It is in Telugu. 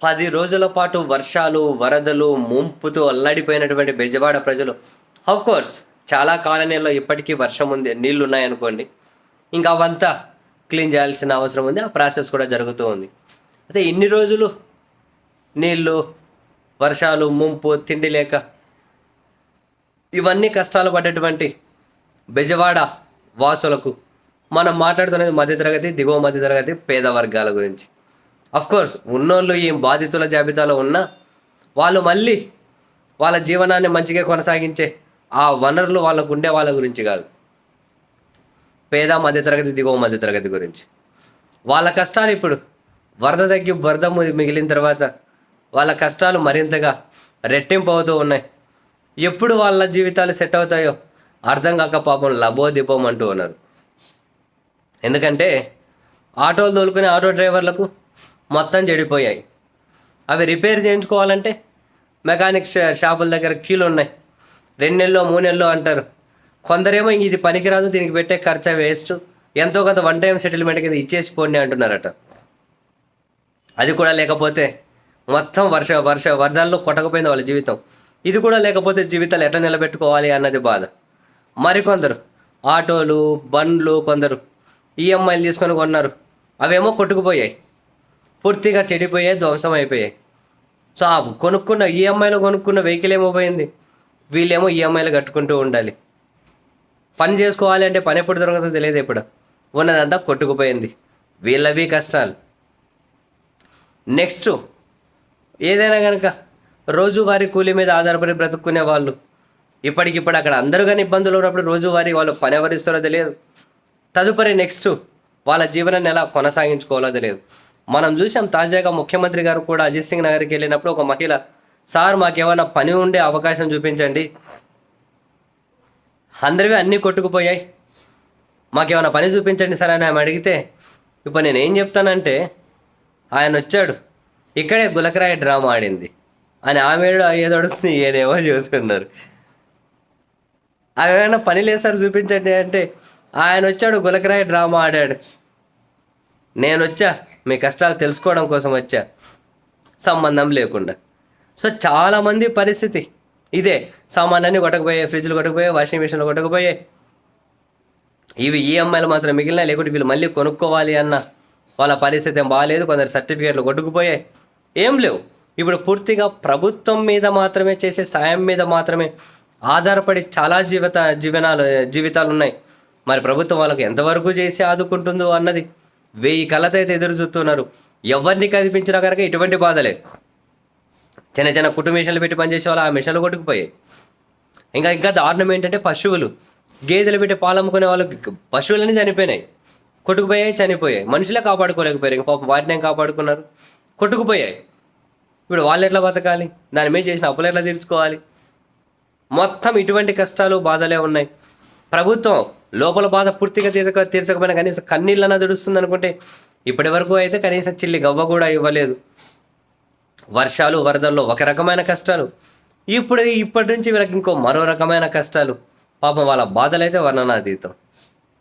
పది రోజుల పాటు వర్షాలు వరదలు ముంపుతో అల్లాడిపోయినటువంటి బెజవాడ ప్రజలు కోర్స్ చాలా కాలనీల్లో ఇప్పటికీ వర్షం ఉంది నీళ్ళు ఉన్నాయనుకోండి ఇంకా అవంతా క్లీన్ చేయాల్సిన అవసరం ఉంది ఆ ప్రాసెస్ కూడా జరుగుతూ ఉంది. అయితే ఇన్ని రోజులు నీళ్ళు వర్షాలు ముంపు తిండి లేక ఇవన్నీ కష్టాలు పడ్డటువంటి బెజవాడ వాసులకు మనం మాట్లాడుతున్నది మధ్యతరగతి దిగువ మధ్యతరగతి పేద వర్గాల గురించి. కోర్స్ ఉన్నోళ్ళు ఈ బాధితుల జాబితాలో ఉన్నా వాళ్ళు మళ్ళీ వాళ్ళ జీవనాన్ని మంచిగా కొనసాగించే ఆ వనరులు వాళ్ళకు ఉండే వాళ్ళ గురించి కాదు. పేద మధ్యతరగతి దిగువ మధ్యతరగతి గురించి. వాళ్ళ కష్టాలు ఇప్పుడు వరద తగ్గి వరద మిగిలిన తర్వాత వాళ్ళ కష్టాలు మరింతగా రెట్టింపు అవుతూ ఉన్నాయి. ఎప్పుడు వాళ్ళ జీవితాలు సెట్ అవుతాయో అర్థం కాక పాపం లబోదిపం అంటూ ఉన్నారు. ఎందుకంటే ఆటోలు తోలుకునే ఆటో డ్రైవర్లకు మొత్తం చెడిపోయాయి. అవి రిపేర్ చేయించుకోవాలంటే మెకానిక్ షా- షాపుల దగ్గర క్యూలు ఉన్నాయి రెండు నెలలో మూడు నెలలో అంటారు. కొందరేమో ఇది పనికిరాదు దీనికి పెట్టే ఖర్చు వేస్ట్. ఎంతో కొంత వన్ టైం సెటిల్మెంట్ కింద ఇచ్చేసి పోండి అంటున్నారట. అది కూడా లేకపోతే మొత్తం వర్ష వర్ష వరదల్లో కొట్టకపోయింది వాళ్ళ జీవితం. ఇది కూడా లేకపోతే జీవితాలు ఎట్లా నిలబెట్టుకోవాలి అన్నది బాధ. మరికొందరు ఆటోలు బండ్లు కొందరు ఈఎంఐలు తీసుకొని కొన్నారు. అవేమో కొట్టుకుపోయాయి. పూర్తిగా చెడిపోయాయి ధ్వంసం అయిపోయాయి సో ఆ కొనుక్కున్న ఈఎంఐలో కొనుక్కున్న వెహికల్ ఏమో పోయింది. వీళ్ళేమో ఈఎంఐలు కట్టుకుంటూ ఉండాలి. పని చేసుకోవాలి అంటే పని ఎప్పుడు దొరకదో తెలియదు ఇప్పుడు ఉన్నదంతా కొట్టుకుపోయింది. వీళ్ళవి కష్టాలు. నెక్స్ట్ ఏదైనా కనుక రోజువారీ కూలీ మీద ఆధారపడి బ్రతుక్కునే వాళ్ళు. ఇప్పటికిప్పుడు అక్కడ అందరూ కానీ ఇబ్బందులు ఉన్నప్పుడు రోజువారీ వాళ్ళు పని ఎవరిస్తారో తెలియదు. తదుపరి నెక్స్ట్ వాళ్ళ జీవనాన్ని ఎలా కొనసాగించుకోవాలో తెలియదు. మనం చూసాం తాజాగా ముఖ్యమంత్రి గారు కూడా అజిత్ సింగ్ నగర్కి వెళ్ళినప్పుడు ఒక మహిళ సార్ మాకేమైనా పని ఉండే అవకాశం చూపించండి. అందరివి అన్నీ కొట్టుకుపోయాయి. మాకేమైనా పని చూపించండి సార్ అని ఆమె అడిగితే ఇప్పుడు నేను ఏం చెప్తానంటే ఆయన వచ్చాడు. ఇక్కడే గులకరాయి డ్రామా ఆడింది. అని ఆమె ఏదో అడుగుతుంది ఈయనేమో చూస్తున్నారు. ఆమె ఏమైనా పని లేదు సార్ చూపించండి అంటే ఆయన వచ్చాడు గులకరాయి డ్రామా ఆడాడు. నేను వచ్చా మీ కష్టాలు తెలుసుకోవడం కోసం వచ్చా. సంబంధం లేకుండా. సో చాలామంది పరిస్థితి ఇదే. సామాన్లన్నీ కొట్టకపోయాయి ఫ్రిడ్జ్లు కొట్టకపోయాయి వాషింగ్ మిషన్లు కొట్టకపోయాయి ఇవి ఈఎంఐలు మాత్రం మిగిలిన లేకుంటే వీళ్ళు మళ్ళీ కొనుక్కోవాలి అన్న వాళ్ళ పరిస్థితి ఏం బాగాలేదు కొందరు సర్టిఫికేట్లు కొట్టుకుపోయాయి. ఏం లేవు. ఇప్పుడు పూర్తిగా ప్రభుత్వం మీద మాత్రమే చేసే సాయం మీద మాత్రమే ఆధారపడి చాలా జీవిత జీవనాలు జీవితాలు ఉన్నాయి. మరి ప్రభుత్వం వాళ్ళకు ఎంతవరకు చేసి ఆదుకుంటుందో అన్నది వెయ్యి కళ్ళతో అయితే ఎదురు చూస్తున్నారు. ఎవరిని కనిపించినా కనుక ఇటువంటి బాధలే చిన్న చిన్న కుటుంబ మిషన్లు పెట్టి పనిచేసే వాళ్ళు ఆ మిషన్లు కొట్టుకుపోయాయి. ఇంకా ఇంకా దారుణం ఏంటంటే పశువులు. గేదెలు పెట్టి పాలు అమ్ముకునే వాళ్ళు పశువులన్నీ చనిపోయినాయి. కొట్టుకుపోయాయి చనిపోయాయి. మనుషులే కాపాడుకోలేకపోయారు. ఇంకా పాపం వాటిని ఏం కాపాడుకున్నారు? కొట్టుకుపోయాయి. ఇప్పుడు వాళ్ళు ఎట్లా బతకాలి? దాని మీద చేసిన అప్పులు ఎట్లా తీర్చుకోవాలి? మొత్తం ఇటువంటి కష్టాలు బాధలే ఉన్నాయి. ప్రభుత్వం లోపల బాధ పూర్తిగా తీర్చక తీర్చకపోయినా కనీసం కన్నీళ్ళన దుడుస్తుంది అనుకుంటే ఇప్పటి వరకు అయితే కనీసం చిల్లి గవ్వ కూడా ఇవ్వలేదు. వర్షాలు వరదల్లో ఒక రకమైన కష్టాలు. ఇప్పుడు ఇప్పటి నుంచి వీళ్ళకి ఇంకో మరో రకమైన కష్టాలు. పాపం వాళ్ళ బాధలైతే వర్ణనాతీతం.